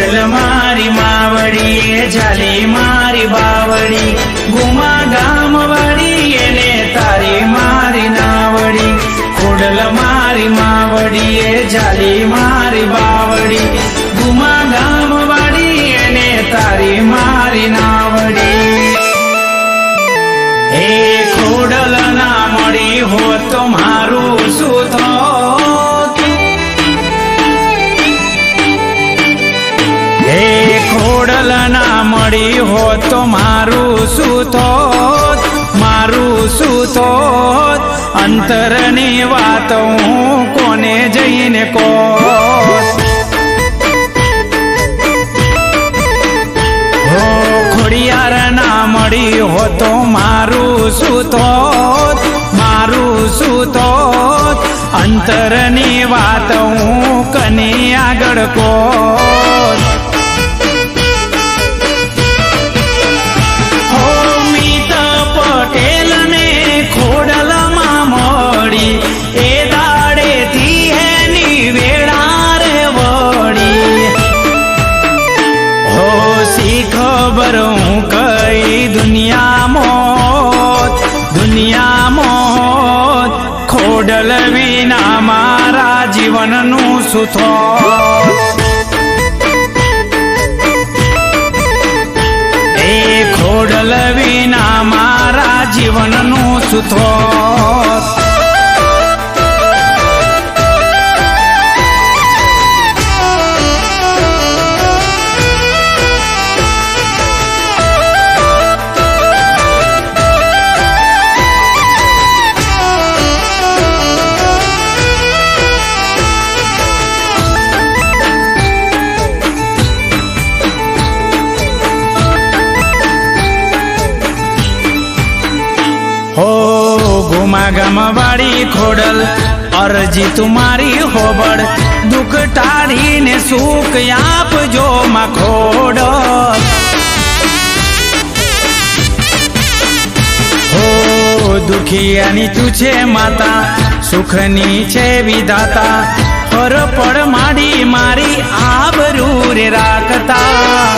ખોડલ મારી માવડી એ જાલી મારી બાવડી ગુમા ગામ વાળી એને તારી મારી નાવડી ખોડલ મારી માવડી એ જાલી મારી બાવડી ગુમા ગામ વાળી એને તારી મારી નાવડી હે ખોડલ ના મળી હોત તો મારું ખોડલ ના મળી હોત તો મારું શું મારું શું થોત? અંતરની વાત હું કોને જઈને કોત હો, ખોડિયાર ના મળી હો તો મારું શું મારું શું થોત? અંતરની વાત હું કને આગળ કોત ખબર હું કઈ દુનિયા દુનિયામાં દુનિયા મોત. ખોડલ વિના મારા જીવનનું સુથો એ ખોડલ વિના મારા જીવનનું સુથો ગુમા ગામ વાળી ખોડલ અરજી તુમારી હોબળ દુઃખ ટાળીને સુખ આપજો માં ખોડલ હો દુખિયાની તું છે માતા સુખની છે વિધાતા પર પડ માડી મારી આબરૂ રે રાખતા